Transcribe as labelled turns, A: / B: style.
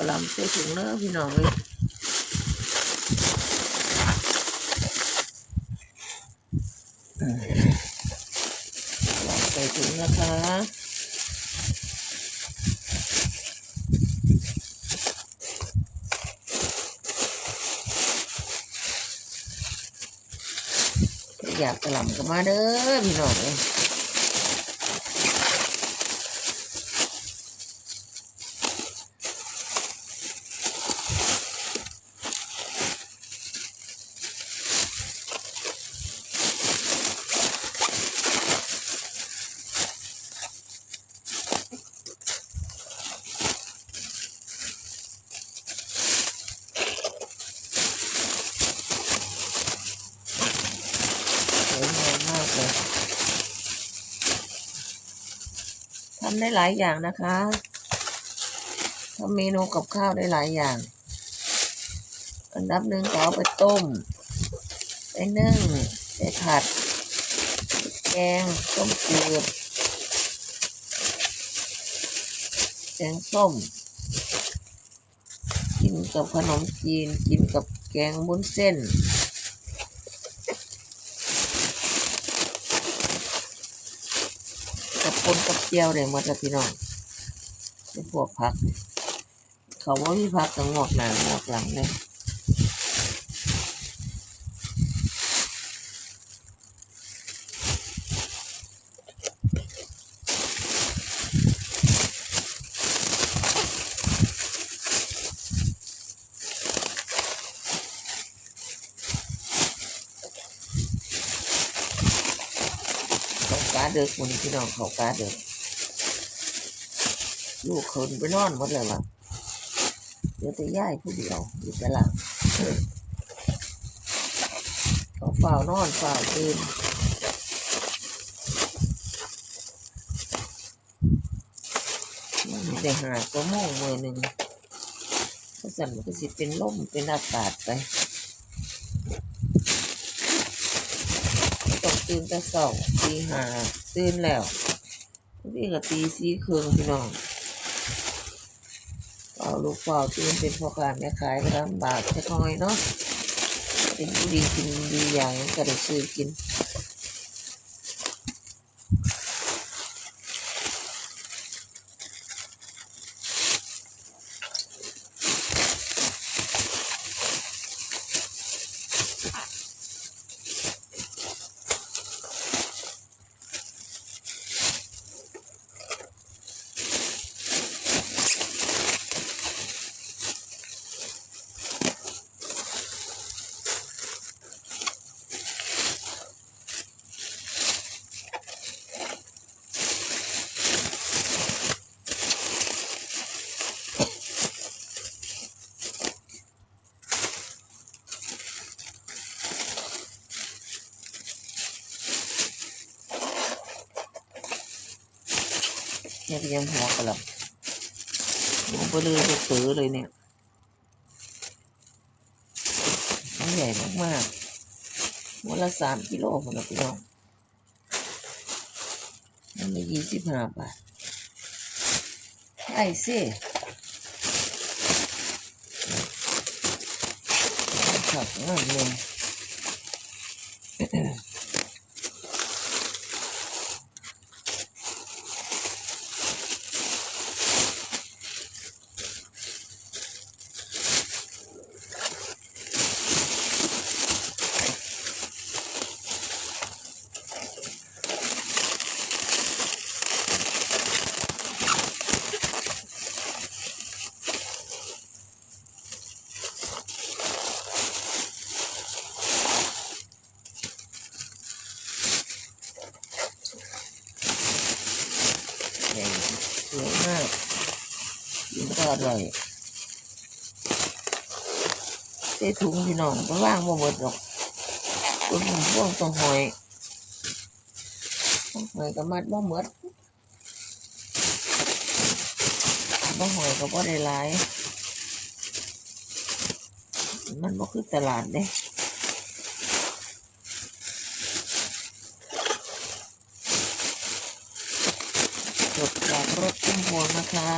A: กระหลำใส่ถุงเนื้อะพี่น้องเลยอืมกระหลำใส่ถุงนะคะอยากกระหล่ำก็มาเด้อพี่น้องเอ้ยสวยงามมากเลยทำได้หลายอย่างนะคะทำเมนูกับข้าวได้หลายอย่าง อันดับหนึ่งก็เอาไปต้ม ไปนึ่ง ไปผัด แกง ต้มจืดแกงส้ม กินกับขนมจีน กินกับแกงบุ้นเส้น คนกับเจียวเลยหมดแล้วพี่น้องเป็นพวกผัก เขาว่ามีผักกังอกหน้างอกหลังเลย เขากาเดือกมันพี่น้องเขากาเดือกลูกคนไปนอนหมดเลยว่ะเดี๋ยวจะย้ายผู้เดียวอยู่แต่ละเขาเฝ้านอนเฝ้าตื่นมันได้หาก็โมงมือหนึ่งเพราะสั่นมันก็สิเป็นลมเป็นอากาศไป ตื่นแต่สองตีห้าตื่นแล้วบางทีก็ตีสี่ครึ่งพี่น้องเป่าลูกเปล่าตื่นเป็นพ่อค้าแม่ขายก็ลำบากจะน้อยเนาะเป็นผู้ดีกินดีอย่างก็ได้ซื้อกิน เนี่ยก็ยังหัวกระหลำหัวเบลอเปือเลยเนี่ยมันใหญ่มากๆหัวละสามกิโลคนละพี่น้องมันละยี่สิบห้าบาทไอ้สิขับงามเลย ใหญ่ สวยมากกินก็อร่อยใส่ถุงพี่น้องไปว่างบ่หมดหรอกต้นพวงต้องหอยต้องหอยก็มัดบ่หมดบ่หอยก็บ่ได้หลายมันบ่คือตลาดเด้จบจากรถพุ่มพวง นะคะ